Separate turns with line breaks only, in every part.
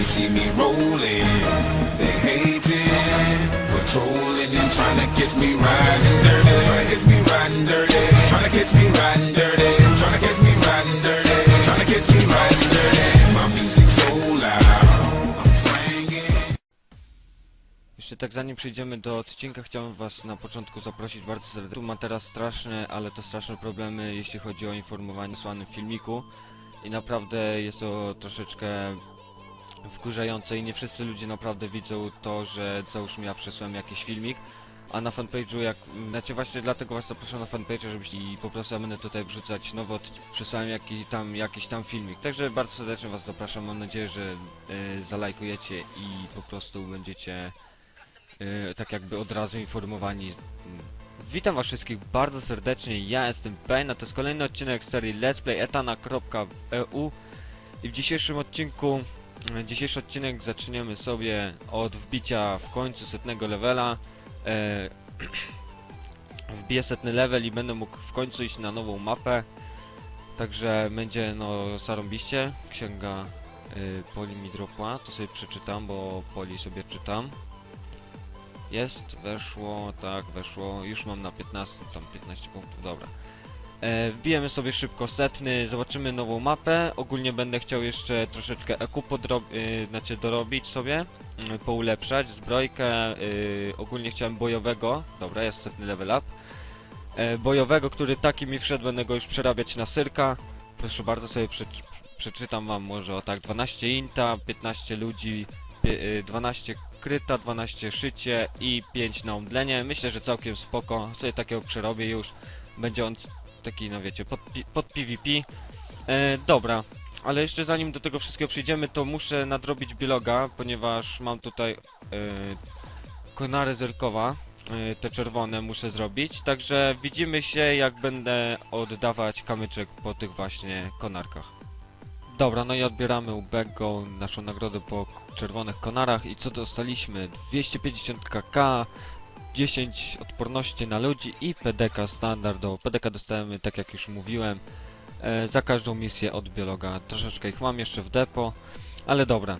they see me rolling. They hating, patrolling and trying to catch me riding dirty. Trying to catch me riding dirty. Trying to catch me riding dirty. Trying to catch me riding dirty. Trying to catch me riding dirty.
Jeszcze tak zanim przejdziemy do odcinka, chciałem was na początku zaprosić bardzo serdecznie. Tu ma teraz straszne, ale to straszne problemy, jeśli chodzi o informowanie w słanym filmiku. I naprawdę jest to troszeczkę wkurzające i nie wszyscy ludzie naprawdę widzą to, że załóżmy ja przesłałem jakiś filmik, a na fanpage'u jak, znaczy właśnie dlatego was zapraszam na fanpage'a, żebyście i po prostu ja będę tutaj wrzucać nowo, od- przesłałem jaki tam, jakiś tam filmik. Także bardzo serdecznie was zapraszam, mam nadzieję, że y, zalajkujecie i po prostu będziecie y, tak jakby od razu informowani. Witam was wszystkich bardzo serdecznie, ja jestem Pain, a to jest kolejny odcinek serii Let's Play etana.eu i w dzisiejszym odcinku, dzisiejszy odcinek zaczniemy sobie od wbicia w końcu setnego levela. E, wbiję setny level i będę mógł w końcu iść na nową mapę. Także będzie no zarąbiście. Księga y, Poli mi dropła, to sobie przeczytam, bo Poli sobie czytam. Jest, weszło, tak, weszło. Już mam na 15, tam 15 punktów, dobra. E, wbijemy sobie szybko setny, zobaczymy nową mapę. Ogólnie będę chciał jeszcze troszeczkę podrob- y, znaczy dorobić sobie, y, poulepszać, zbrojkę. Y, ogólnie chciałem bojowego, dobra, jest setny level up. E, bojowego, który taki mi wszedł, będę go już przerabiać na syrka. Proszę bardzo, sobie prze przeczytam wam może o tak 12 inta, 15 ludzi, pie- y, 12 kryta, 12 szycie i 5 na omdlenie. Myślę, że całkiem spoko. Sobie takiego przerobię już. Będzie on taki, no wiecie, pod, pod PvP. E, dobra, ale jeszcze zanim do tego wszystkiego przyjdziemy, to muszę nadrobić biloga, ponieważ mam tutaj e, konary zerkowa. e, Te czerwone muszę zrobić. Także widzimy się, jak będę oddawać kamyczek po tych właśnie konarkach. Dobra, no i odbieramy u Bego naszą nagrodę po czerwonych konarach i co dostaliśmy? 250 kk, 10 odporności na ludzi i PDK standardowo. PDK dostajemy, tak jak już mówiłem, e, za każdą misję od biologa. Troszeczkę ich mam jeszcze w depo, ale dobra.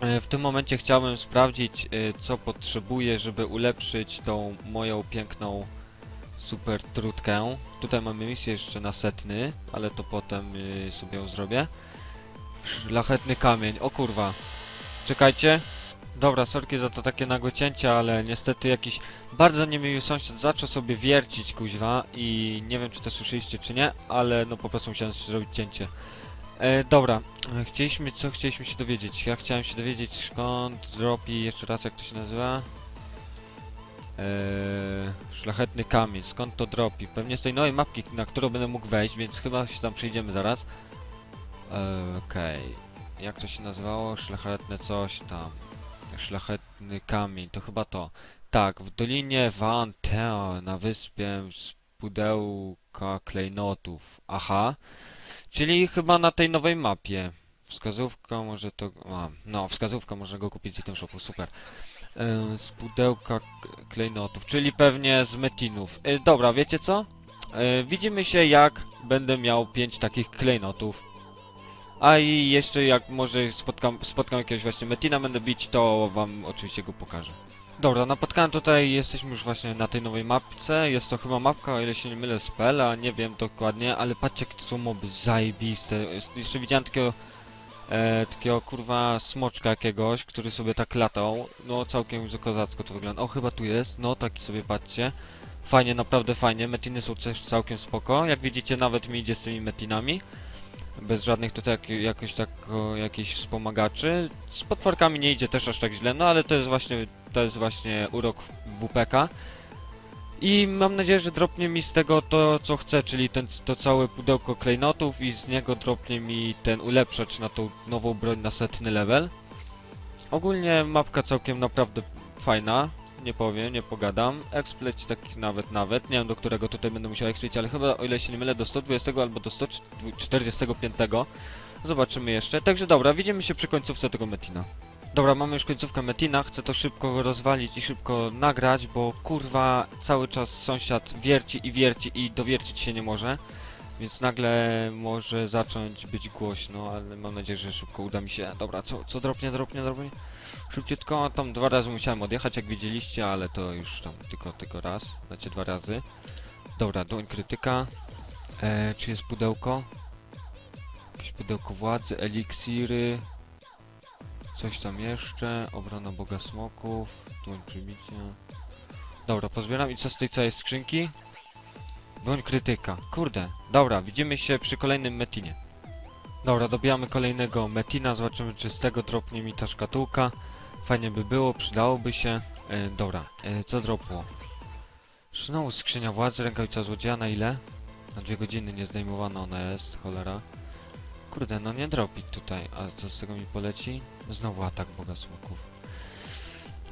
E, w tym momencie chciałbym sprawdzić, e, co potrzebuję, żeby ulepszyć tą moją piękną super trutkę. Tutaj mamy misję jeszcze na setny, ale to potem y, sobie ją zrobię. Szlachetny kamień, o kurwa. Czekajcie. Dobra, sorki za to takie nagłe cięcie, ale niestety jakiś bardzo niemiły sąsiad zaczął sobie wiercić kuźwa i nie wiem czy to słyszeliście czy nie, ale no po prostu musiałem zrobić cięcie. E, dobra, e, chcieliśmy, co chcieliśmy się dowiedzieć? Ja chciałem się dowiedzieć skąd dropi, jeszcze raz jak to się nazywa? Eee, szlachetny kamień, skąd to dropi? Pewnie z tej nowej mapki, na którą będę mógł wejść, więc chyba się tam przejdziemy zaraz. Eee, Okej, jak to się nazywało? Szlachetne coś tam. Szlachetny kamień, to chyba to. Tak, w Dolinie Van Teo, na wyspie z pudełka klejnotów. Aha, czyli chyba na tej nowej mapie. Wskazówka może to... A, no, wskazówka można go kupić z item shopu, super. E, z pudełka klejnotów, czyli pewnie z metinów. E, dobra, wiecie co? E, widzimy się jak będę miał 5 takich klejnotów. A i jeszcze jak może spotkam, spotkam jakiegoś właśnie metina, będę bić, to wam oczywiście go pokażę. Dobra, napotkałem tutaj, jesteśmy już właśnie na tej nowej mapce. Jest to chyba mapka, o ile się nie mylę, spela, nie wiem dokładnie, ale patrzcie jakie to są moby zajebiste. Jeszcze widziałem takiego e, takiego kurwa smoczka jakiegoś, który sobie tak latał. No całkiem kozacko to wygląda. O chyba tu jest, no taki sobie patrzcie. Fajnie, naprawdę fajnie. Metiny są też całkiem spoko. Jak widzicie nawet mi idzie z tymi metinami. Bez żadnych tutaj jak, jakoś tak o, jakichś wspomagaczy. Z potworkami nie idzie też aż tak źle, no ale to jest właśnie to jest właśnie urok WPK. I mam nadzieję, że dropnie mi z tego to, co chcę, czyli ten, to całe pudełko klejnotów i z niego dropnie mi ten ulepszacz na tą nową broń na setny level. Ogólnie mapka całkiem naprawdę fajna, nie powiem, nie pogadam. Expleć taki nawet, nawet, nie wiem do którego tutaj będę musiał expleć, ale chyba o ile się nie mylę do 120 albo do 145. Zobaczymy jeszcze. Także dobra, widzimy się przy końcówce tego Metina. Dobra, mamy już końcówkę Metina, chcę to szybko rozwalić i szybko nagrać, bo kurwa cały czas sąsiad wierci i wierci i dowiercić się nie może. Więc nagle może zacząć być głośno, ale mam nadzieję, że szybko uda mi się. Dobra, co, co dropnie, dropnie, dropnie? Szybciutko, tam dwa razy musiałem odjechać, jak widzieliście, ale to już tam tylko, tylko raz, znaczy dwa razy. Dobra, doń krytyka. E, czy jest pudełko? Jakieś pudełko władzy, eliksiry. Coś tam jeszcze. Obrona Boga Smoków. Dłoń przybicia. Dobra, pozbieram i co z tej całej skrzynki? Dłoń krytyka. Kurde. Dobra, widzimy się przy kolejnym metinie. Dobra, dobijamy kolejnego metina, zobaczymy czy z tego dropnie mi ta szkatułka. Fajnie by było, przydałoby się. E, dobra, e, co dropło? Znowu skrzynia władzy, rękawica złodzieja, na ile? Na dwie godziny nie zdejmowana ona jest, cholera. Kurde, no nie dropić tutaj, a co z tego mi poleci? Znowu atak Boga Smoków.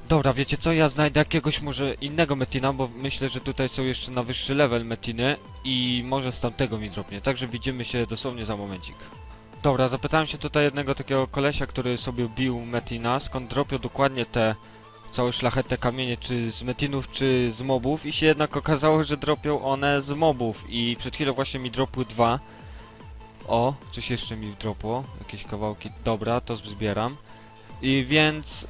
Dobra, wiecie co, ja znajdę jakiegoś może innego metina, bo myślę, że tutaj są jeszcze na wyższy level metiny i może z tamtego mi dropnie, także widzimy się dosłownie za momencik. Dobra, zapytałem się tutaj jednego takiego kolesia, który sobie bił metina, skąd dropią dokładnie te całe szlachetne kamienie, czy z metinów, czy z mobów i się jednak okazało, że dropią one z mobów i przed chwilą właśnie mi dropły dwa. O, coś jeszcze mi dropło, jakieś kawałki, dobra, to zbieram. I więc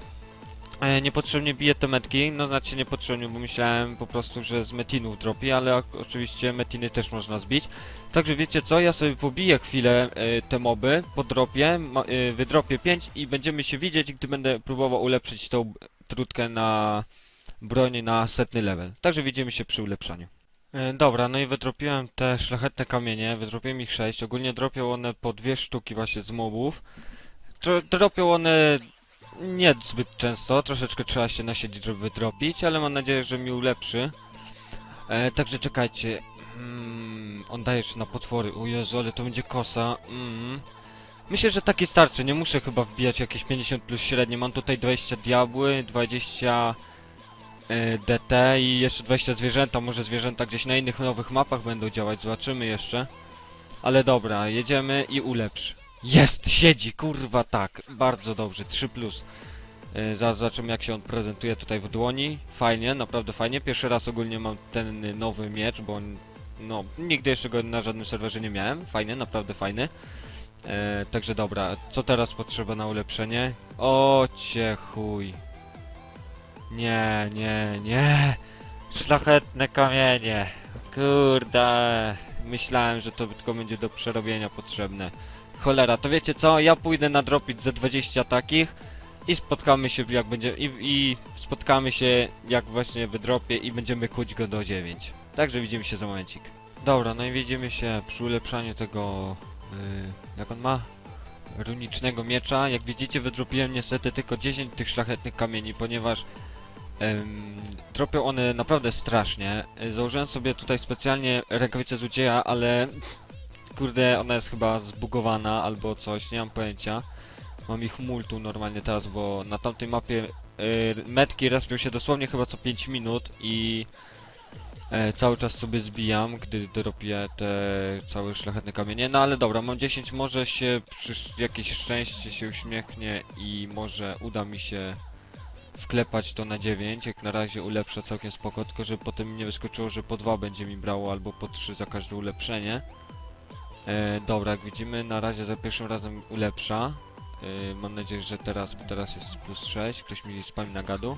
niepotrzebnie biję te metki, no znaczy niepotrzebnie, bo myślałem po prostu, że z metinów dropi, ale oczywiście metiny też można zbić. Także wiecie co, ja sobie pobiję chwilę e, te moby, podropię, e, wydropię 5 i będziemy się widzieć, gdy będę próbował ulepszyć tą trutkę na broń na setny level. Także widzimy się przy ulepszaniu. E, dobra, no i wydropiłem te szlachetne kamienie, wydropiłem ich 6, ogólnie dropią one po dwie sztuki właśnie z mobów. Dropią one nie zbyt często, troszeczkę trzeba się nasiedzieć, żeby wydropić, ale mam nadzieję, że mi ulepszy. E, także czekajcie, mm, on daje jeszcze na potwory, o Jezu, ale to będzie kosa, mm. Myślę, że taki starczy, nie muszę chyba wbijać jakieś 50 plus średnie, mam tutaj 20 diabły, 20 e, DT i jeszcze 20 zwierzęta, może zwierzęta gdzieś na innych nowych mapach będą działać, zobaczymy jeszcze. Ale dobra, jedziemy i ulepsz. Jest, siedzi, kurwa tak, bardzo dobrze, 3 plus. E, zaraz zobaczymy jak się on prezentuje tutaj w dłoni. Fajnie, naprawdę fajnie. Pierwszy raz ogólnie mam ten nowy miecz, bo on, no, nigdy jeszcze go na żadnym serwerze nie miałem. Fajny, naprawdę fajny. E, także dobra, co teraz potrzeba na ulepszenie? O cię chuj. Nie, nie, nie. Szlachetne kamienie. Kurde. Myślałem, że to tylko będzie do przerobienia potrzebne. Cholera, to wiecie co? Ja pójdę nadropić ze 20 takich i spotkamy się jak będzie i, i spotkamy się jak właśnie wydropię i będziemy kuć go do 9. Także widzimy się za momencik. Dobra, no i widzimy się przy ulepszaniu tego yy, jak on ma? Runicznego miecza. Jak widzicie wydropiłem niestety tylko 10 tych szlachetnych kamieni, ponieważ Ym, dropią one naprawdę strasznie. Założyłem sobie tutaj specjalnie rękawicę złodzieja, ale kurde, ona jest chyba zbugowana albo coś, nie mam pojęcia. Mam ich multu normalnie teraz, bo na tamtej mapie y, metki respią się dosłownie chyba co 5 minut i e, cały czas sobie zbijam, gdy dropię te całe szlachetne kamienie. No ale dobra, mam 10, może się przy jakieś szczęście się uśmiechnie i może uda mi się wklepać to na 9, jak na razie ulepsza całkiem spoko, tylko że potem nie wyskoczyło, że po 2 będzie mi brało albo po 3 za każde ulepszenie. E, dobra, jak widzimy na razie za pierwszym razem ulepsza. E, mam nadzieję, że teraz, teraz jest plus 6, ktoś mi spami na gadu.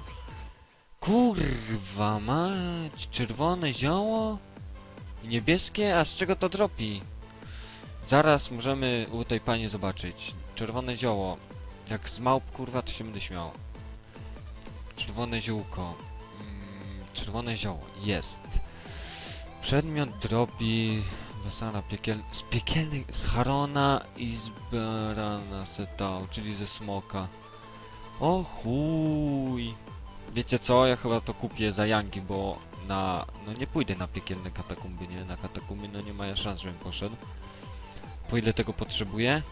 Kurwa mać, czerwone zioło i niebieskie, a z czego to dropi? Zaraz możemy u tej pani zobaczyć. Czerwone zioło. Jak z małp kurwa to się będę śmiał. Czerwone ziółko. Mm, czerwone zioło. Jest. Przedmiot drobi Basara piekiel... z piekielnych... z Harona i z Barana setał, czyli ze smoka. O chuj. Wiecie co? Ja chyba to kupię za Yangi, bo na... no nie pójdę na piekielne katakumby, nie? Na katakumby no nie ma szans, żebym poszedł. Po ile tego potrzebuję?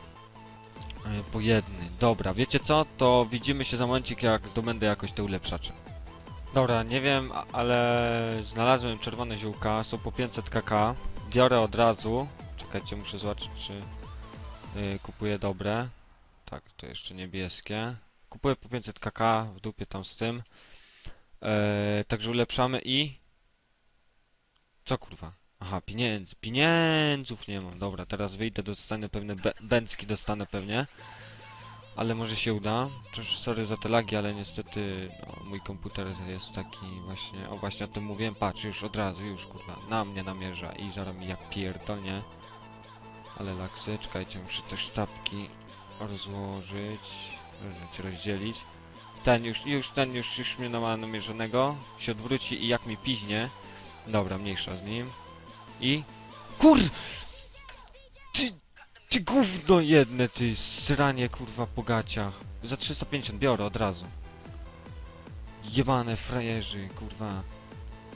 E, Po jedny. Dobra, wiecie co? To widzimy się za momencik, jak zdobędę jakoś te ulepszacze. Dobra, nie wiem, ale znalazłem czerwone ziółka, są po 500 kk. Biorę od razu. Czekajcie, muszę zobaczyć, czy yy, kupuję dobre. Tak, to jeszcze niebieskie. Kupuję po 500 kk, w dupie tam z tym. E, także ulepszamy i... Co kurwa? Aha, pieniędzy, pieniędzów nie mam. Dobra, teraz wyjdę, dostanę pewne be bęcki dostanę pewnie. Ale może się uda. Cóż, sorry za te lagi, ale niestety no, mój komputer jest taki właśnie, o właśnie o tym mówiłem, patrz, już od razu, już kurwa, na mnie namierza i zaraz mi jak pierdolnie. Ale laksy, czekajcie, muszę te sztabki rozłożyć, rozdzielić. Ten już, już, ten już, już mnie ma namierzonego, się odwróci i jak mi piźnie. Dobra, mniejsza z nim. I... Kur... Ty... Ty gówno jedne, ty sranie kurwa po gaciach. Za 350 biorę od razu. Jebane frajerzy, kurwa.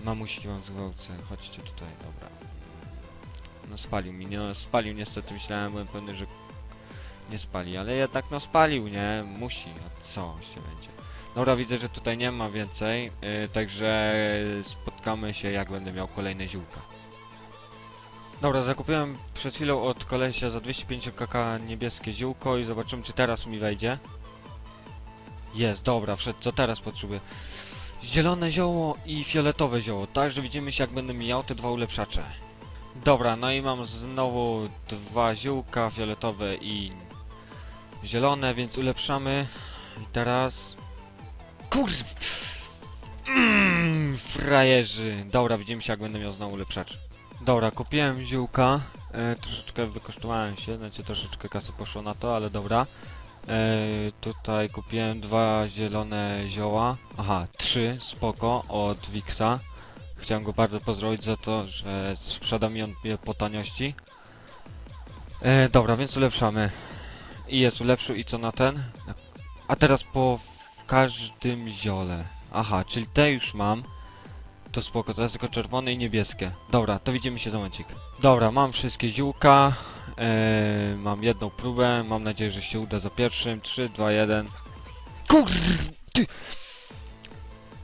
Mamuśki wam zgwałcę. Chodźcie tutaj, dobra. No spalił mi, no spalił niestety, myślałem, byłem pewny, że nie spali, ale jednak no spalił, nie? Musi, a co się będzie. Dobra, widzę, że tutaj nie ma więcej, yy, także spotkamy się jak będę miał kolejne ziółka. Dobra, zakupiłem przed chwilą od kolesia za 250 kk niebieskie ziółko i zobaczymy czy teraz mi wejdzie. Jest, dobra, wszedł, co teraz potrzebuję? Zielone zioło i fioletowe zioło, także widzimy się jak będę miał te dwa ulepszacze. Dobra, no i mam znowu dwa ziółka, fioletowe i zielone, więc ulepszamy. I teraz... Kurw! Mm, frajerzy! Dobra, widzimy się jak będę miał znowu ulepszacz. Dobra, kupiłem ziółka. E, troszeczkę wykosztowałem się, znaczy troszeczkę kasy poszło na to, ale dobra. E, tutaj kupiłem dwa zielone zioła. Aha, trzy, spoko, od Wixa. Chciałem go bardzo pozdrowić za to, że sprzeda mi on je po taniości. E, dobra, więc ulepszamy. I jest ulepszył i co na ten? A teraz po każdym ziole. Aha, czyli te już mam. To spoko, jest tylko czerwone i niebieskie. Dobra, to widzimy się za momencik. Dobra, mam wszystkie ziółka. Eee, mam jedną próbę. Mam nadzieję, że się uda za pierwszym. 3, 2, 1. Kur... Ty...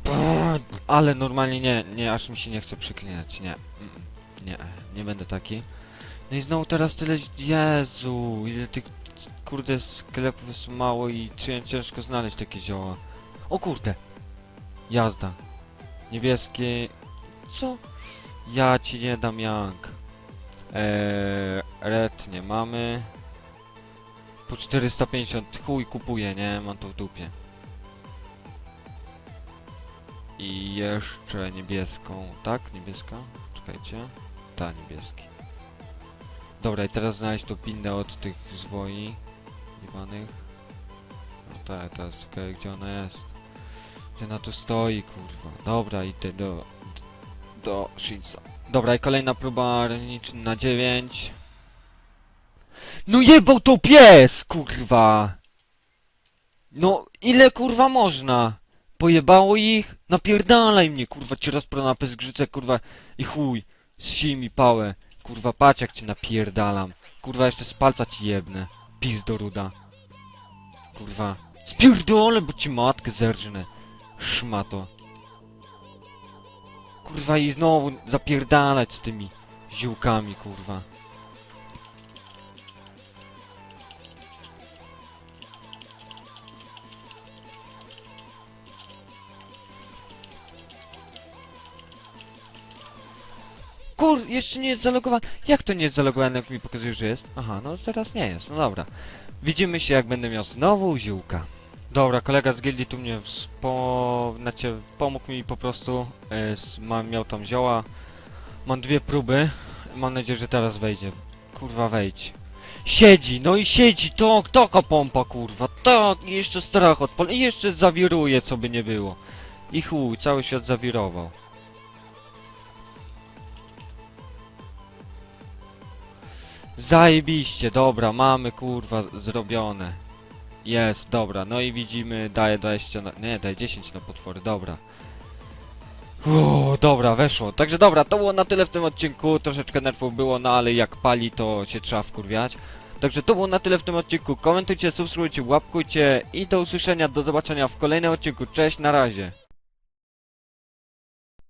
Eee, Ale normalnie nie, nie, aż mi się nie chce przeklinać. Nie, mm, nie, nie będę taki. No i znowu teraz tyle... Jezu, ile tych... Kurde, sklepów jest mało i ciężko znaleźć takie zioła. O kurde! Jazda. Niebieskie... Co? Ja ci nie dam jak. Eee, red nie mamy. Po 450 chuj kupuję, nie? Mam to w dupie. I jeszcze niebieską, tak? Niebieska? Czekajcie. Ta, niebieski. Dobra, i teraz znaleźć tą pinnę od tych zwoi. Jebanych. No tak, teraz czekaj, gdzie ona jest. Ona tu stoi, kurwa. Dobra, idę do... Do Shinsa. Dobra, i kolejna próba rolniczy na 9. No jebał to pies, kurwa! No, ile kurwa można? Pojebało ich? Napierdalaj mnie, kurwa, ci rozpro na zgrzycę, kurwa, i chuj. Zsij mi pałę. Kurwa, patrz jak cię napierdalam. Kurwa, jeszcze z palca ci jebnę. Pizdo ruda. Kurwa. Spierdolę, bo ci matkę zerżnę. Szmato. Kurwa i znowu zapierdalać z tymi ziółkami, kurwa. Kur, jeszcze nie jest zalogowany. Jak to nie jest zalogowany, jak mi pokazuje, że jest? Aha, no teraz nie jest, no dobra. Widzimy się, jak będę miał znowu ziółka. Dobra, kolega z gildii tu mnie wspo... Znaczy, pomógł mi po prostu. E, mam, miał tam zioła. Mam dwie próby. Mam nadzieję, że teraz wejdzie. Kurwa, wejdź. Siedzi, no i siedzi, to, taka pompa, kurwa. Tak, i jeszcze strach odpal. I jeszcze zawiruje, co by nie było. I chuj, cały świat zawirował. Zajebiście, dobra, mamy kurwa zrobione. Jest, dobra, no i widzimy, daje 20 na... Nie, daje 10 na potwory, dobra. Uuu, dobra, weszło. Także dobra, to było na tyle w tym odcinku. Troszeczkę nerwów było, no ale jak pali, to się trzeba wkurwiać. Także to było na tyle w tym odcinku. Komentujcie, subskrybujcie, łapkujcie i do usłyszenia, do zobaczenia w kolejnym odcinku. Cześć, na razie.